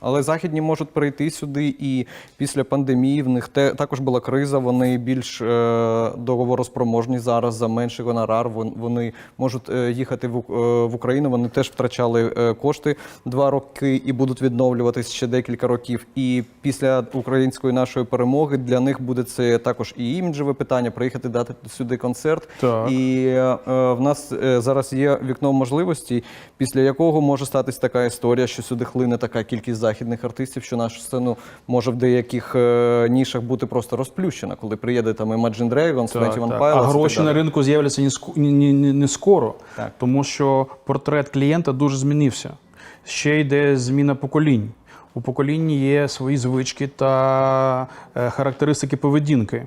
Але західні можуть прийти сюди, і після пандемії в них те також була криза. Вони більш е, договороспроможні зараз за менший гонорар. Вон- Вони можуть е, їхати в, е, в Україну. Вони теж втрачали е, кошти два роки і будуть відновлюватись ще декілька років. І після української нашої перемоги для них буде це також і іміджеве питання. Приїхати дати сюди концерт. Так. І е, е, в нас е, зараз є вікно можливості, після якого може статись така історія, що сюди хлине така кількість західних артистів, що нашу сцену може в деяких е, нішах бути просто розплющена, коли приїде там Imagine Dragons, 21. Pilots. А гроші на ринку з'являться не, ску- не, не, не- не скоро, Так. тому що портрет клієнта дуже змінився. Ще йде зміна поколінь. У поколінні є свої звички та е, характеристики поведінки.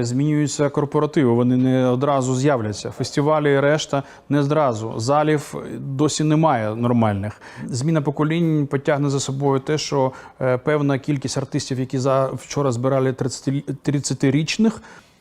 Змінюються корпоративи, вони не одразу з'являться. Фестивалі і решта не зразу. Залів досі немає нормальних. Зміна поколінь потягне за собою те, що е, певна кількість артистів, які за вчора збирали 30 30-річних,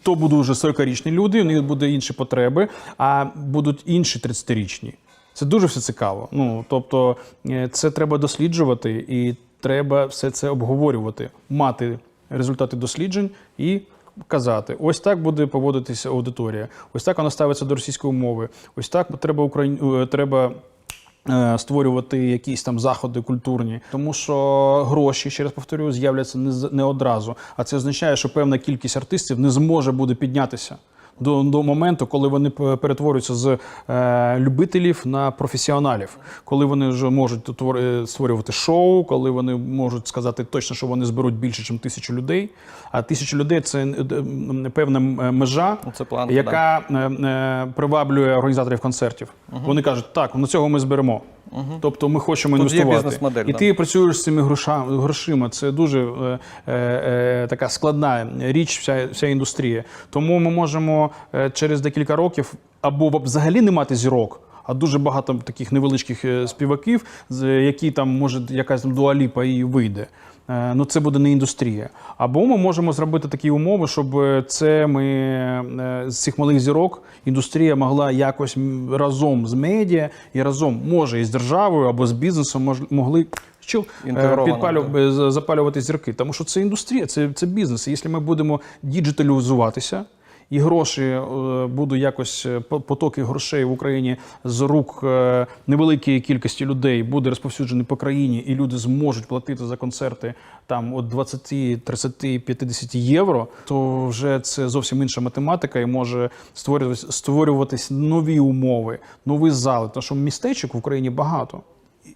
то будуть вже 40-річні люди, у них буде інші потреби, а будуть інші 30-річні. Це дуже все цікаво. Ну тобто, е, це треба досліджувати і треба все це обговорювати, мати результати досліджень і казати: ось так буде поводитися аудиторія, ось так вона ставиться до російської мови, ось так треба Україн... е, треба. е, Створювати якісь там заходи культурні, тому що гроші, ще раз повторюю, з'являться не, одразу. А це означає, що певна кількість артистів не зможе буде піднятися до, до моменту, коли вони перетворюються з е, любителів на професіоналів, коли вони вже можуть е, створювати шоу, коли вони можуть сказати точно, що вони зберуть більше, ніж тисячу людей. А тисячу людей це е, певна е, межа, Ну, це планка, яка е, е, приваблює організаторів концертів. Вони кажуть, так, на цього ми зберемо. Тобто ми хочемо Тут інвестувати. бізнес-модель, І да. ти працюєш з цими грошима. Це дуже е, е, така складна річ, вся, вся індустрія. Тому ми можемо через декілька років або взагалі не мати зірок. А дуже багато таких невеличких е, співаків, з- які там може якась там дуаліпа і вийде. Е, Ну, це буде не індустрія. Або ми можемо зробити такі умови, щоб е, це ми е, з цих малих зірок індустрія могла якось разом з медіа і разом може і з державою або з бізнесом мож- могли що е, підпалю, е, запалювати зірки. Тому що це індустрія, це, це бізнес. І якщо ми будемо діджиталізуватися. І гроші е, будуть якось е, по- потоки грошей в Україні з рук е, невеликої кількості людей буде розповсюджений по країні, і люди зможуть платити за концерти там від 20, 30, 50 євро. То вже це зовсім інша математика, і може створюватись, створюватись нові умови, нові зали. Тому що містечок в Україні багато.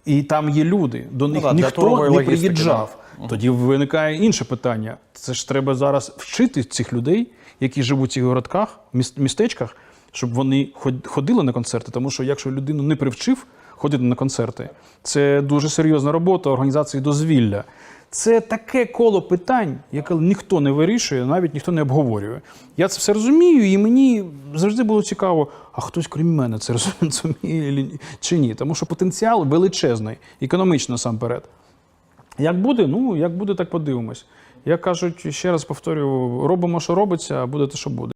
І там є люди, до них ну, ніхто не приїжджав. Да. Тоді виникає інше питання. Це ж треба зараз вчити цих людей, які живуть в цих городках, містечках, щоб вони ход- ходили на концерти. Тому що якщо людину не привчив ходити на концерти, це дуже серйозна робота організації дозвілля. Це таке коло питань, яке ніхто не вирішує, навіть ніхто не обговорює. Я це все розумію, і мені завжди було цікаво, а хтось крім мене це розуміє чи ні- Тому що потенціал величезний, економічно насамперед. Як буде, ну як буде, так подивимось. Як кажуть, ще раз повторюю, робимо, що робиться, а буде те, що буде.